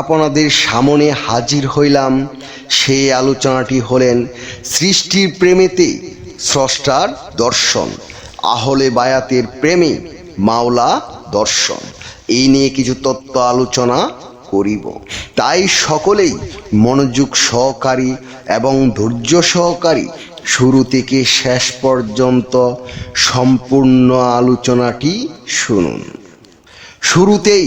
আপনাদের সামনে হাজির হইলাম। সেই আলোচনাটি হলেন সৃষ্টির প্রেমেতে স্রষ্টার দর্শন, আহলে বায়াতের প্রেমে মাওলা দর্শন। এই নিয়ে কিছু তত্ত্ব আলোচনা করিব। তাই সকলেই মনোযোগ সহকারী এবং ধৈর্য সহকারী শুরু থেকে শেষ পর্যন্ত সম্পূর্ণ আলোচনাটি শুনুন। শুরুতেই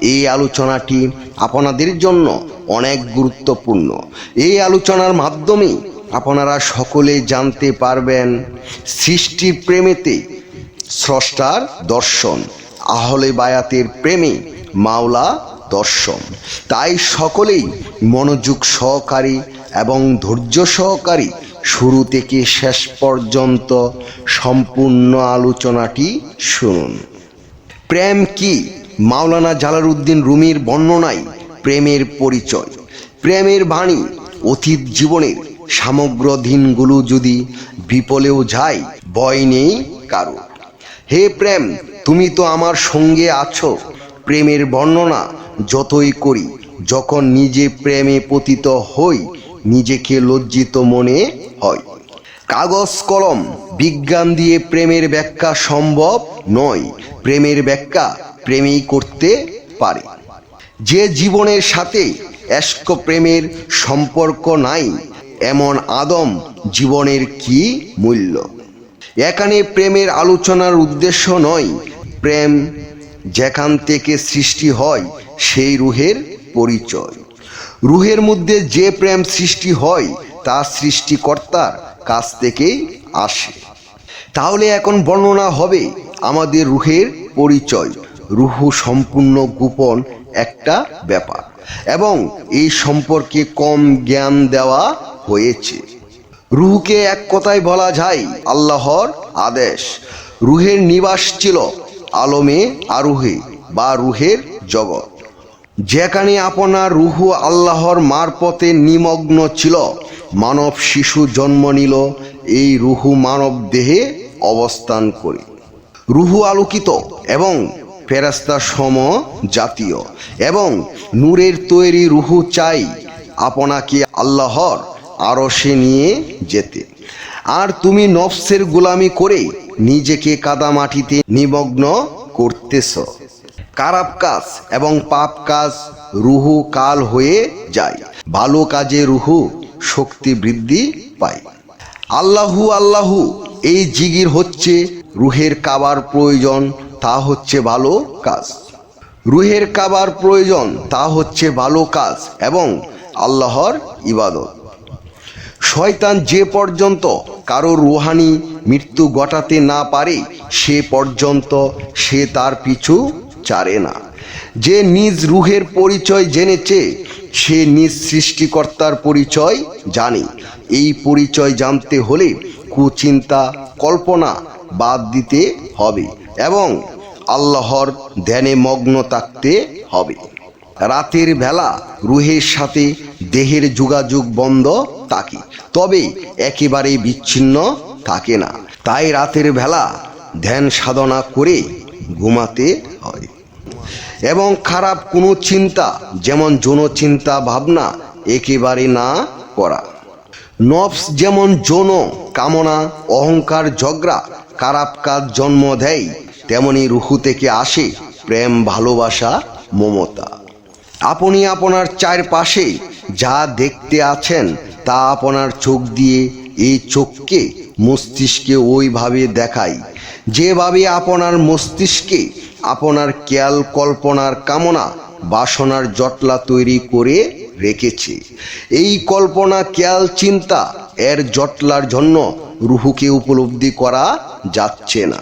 এই আলোচনাটি আপনাদের জন্য অনেক গুরুত্বপূর্ণ। এই আলোচনার মাধ্যমে আপনারা সকলে জানতে পারবেন সৃষ্টির প্রেমেতে স্রষ্টার দর্শন, আহলে বায়াতের প্রেমে মাওলা দর্শন। তাই সকলেই মনোযোগ সহকারী এবং ধৈর্য সহকারী শুরু থেকে শেষ পর্যন্ত সম্পূর্ণ আলোচনাটি শুনুন। প্রেম কি? মাওলানা জালালউদ্দিন রুমির বর্ণনায় প্রেমের পরিচয়। প্রেমের বাণী অতীত জীবনের সমগ্র দিনগুলো যদি বিপলেও যায়, ভয় নেই কারও। হে প্রেম, তুমি তো আমার সঙ্গে আছো। প্রেমের বর্ণনা যতই করি, যখন নিজে প্রেমে পতিত হই, নিজেকে লজ্জিত মনে হয়। কাগজ, কলম, বিজ্ঞান দিয়ে প্রেমের ব্যাখ্যা সম্ভব নয়। প্রেমের ব্যাখ্যা প্রেমেই করতে পারে। যে জীবনের সাথে এস্ক প্রেমের সম্পর্ক নাই, এমন আদম জীবনের কি মূল্য? এখানে প্রেমের আলোচনার উদ্দেশ্য নয়, প্রেম যেখান থেকে সৃষ্টি হয় সেই রুহের পরিচয়। রুহের মধ্যে যে প্রেম সৃষ্টি হয়, তা সৃষ্টিকর্তার কাছ থেকেই আসে। তাহলে এখন বর্ণনা হবে আমাদের রুহের পরিচয়। রুহু সম্পূর্ণ গোপন একটা ব্যাপার। এবং এই সম্পর্কে কম জ্ঞান দেওয়া হয়েছে। রুহুকে এক কথায় বলা যায়, আল্লাহর আদেশ। রুহের নিবাস ছিল আলমে আরুহে বা রুহের জগৎ। যেখানে আপনার রুহু আল্লাহর মারপথে নিমগ্ন ছিল, মানব শিশু জন্ম নিল, এই রুহু মানব দেহে অবস্থান করে। রুহু আলোকিত এবং ফেরাস্তা সম জাতীয়। এবং নূরের তৈরি রুহু চাই আপনাকে আল্লাহর আরশে নিয়ে যেতে। আর তুমি নফসের গোলামি করে নিজেকে কাদামাটিতে নিমগ্ন করতেছ। খারাপ কাজ এবং পাপ কাজ রুহু কাল হয়ে যায়। ভালো কাজে রুহু শক্তি বৃদ্ধি পায়। আল্লাহু আল্লাহু, এই জিগির হচ্ছে রুহের কাবার প্রয়োজন তা হচ্ছে ভালো কাজ। রুহের কাবার প্রয়োজন, তা হচ্ছে ভালো কাজ এবং আল্লাহর ইবাদত। শয়তান যে পর্যন্ত কারও রুহানি মৃত্যু ঘটাতে না পারে, সে পর্যন্ত সে তার পিছু চারে না। যে নিজ রুহের পরিচয় জেনেছে, সে নিজ সৃষ্টিকর্তার পরিচয় জানে। এই পরিচয় জানতে হলে কুচিন্তা, কল্পনা বাদ দিতে হবে এবং আল্লাহর ধ্যানে মগ্ন থাকতে হবে। রাতের বেলা রুহের সাথে দেহের যোগাযোগ বন্ধ থাকে, তবে একেবারে বিচ্ছিন্ন থাকে না। তাই রাতের বেলা ধ্যান সাধনা করে ঘুমাতে হয়। এবং খারাপ কোনো চিন্তা, যেমন যৌন চিন্তা ভাবনা, একেবারে না করা। নফস যেমন যৌন কামনা, অহংকার, ঝগড়া, খারাপ কাজ জন্ম দেয় তেমনি রুহু থেকে আসে প্রেম, ভালোবাসা, মমতা। আপনি আপনার চারপাশে যা দেখতে আছেন, তা আপনার চোখ দিয়ে এই চোখকে, মস্তিষ্কে ওইভাবে দেখাই যেভাবে আপনার মস্তিষ্কে আপনার খেয়াল, কল্পনার কামনা, বাসনার জটলা তৈরি করে রেখেছে। এই কল্পনা, খেয়াল, চিন্তা এর জটলার জন্য রুহুকে উপলব্ধি করা যাচ্ছে না।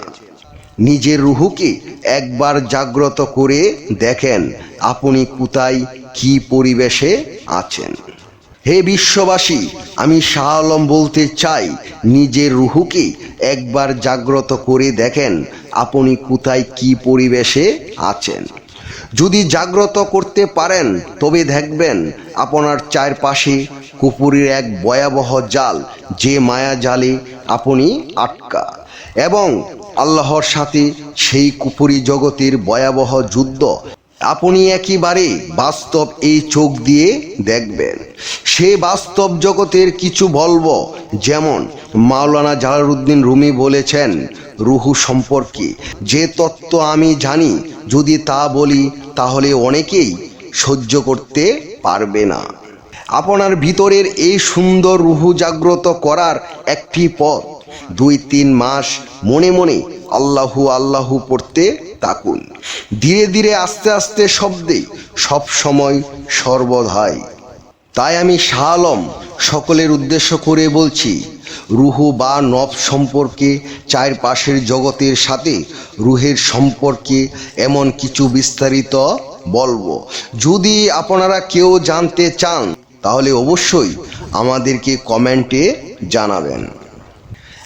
নিজের রুহুকে একবার জাগ্রত করে দেখেন আপনি কোথায়, কি পরিবেশে আছেন। হে বিশ্ববাসী, আমি শাহ আলম বলতে চাই, নিজের রুহুকে একবার জাগ্রত করে দেখেন আপনি কোথায়, কি পরিবেশে আছেন। যদি জাগ্রত করতে পারেন, তবে দেখবেন আপনার চারপাশে কুপুরের এক ভয়াবহ জাল যে মায়া জালে আপনি আটকা। এবং আল্লাহর সাথে সেই কুপুরি জগতের ভয়াবহ যুদ্ধ। আপনি একেবারে বাস্তব এই চোখ দিয়ে দেখবেন। সে বাস্তব জগতের কিছু বলব, যেমন মাওলানা জালালউদ্দিন রুমি বলেছেন, রুহু সম্পর্কে, যে তত্ত্ব আমি জানি, যদি তা বলি, তাহলে অনেকেই সহ্য করতে পারবে না। আপনার ভিতরের এই সুন্দর রুহু জাগ্রত করার একটি পথ দুই তিন মাস মনে মনে আল্লাহু আল্লাহু পড়তে তাকুন ধীরে ধীরে আস্তে আস্তে শব্দে সব সময় সর্বদাই তাই আমি শাহ আলম সকলের উদ্দেশ্য করে বলছি, রুহু বা নব সম্পর্কে, চারপাশের জগতের সাথে রুহের সম্পর্কে এমন কিছু বিস্তারিত বলব। যদি আপনারা কেউ জানতে চান, তাহলে অবশ্যই আমাদেরকে কমেন্টে জানাবেন।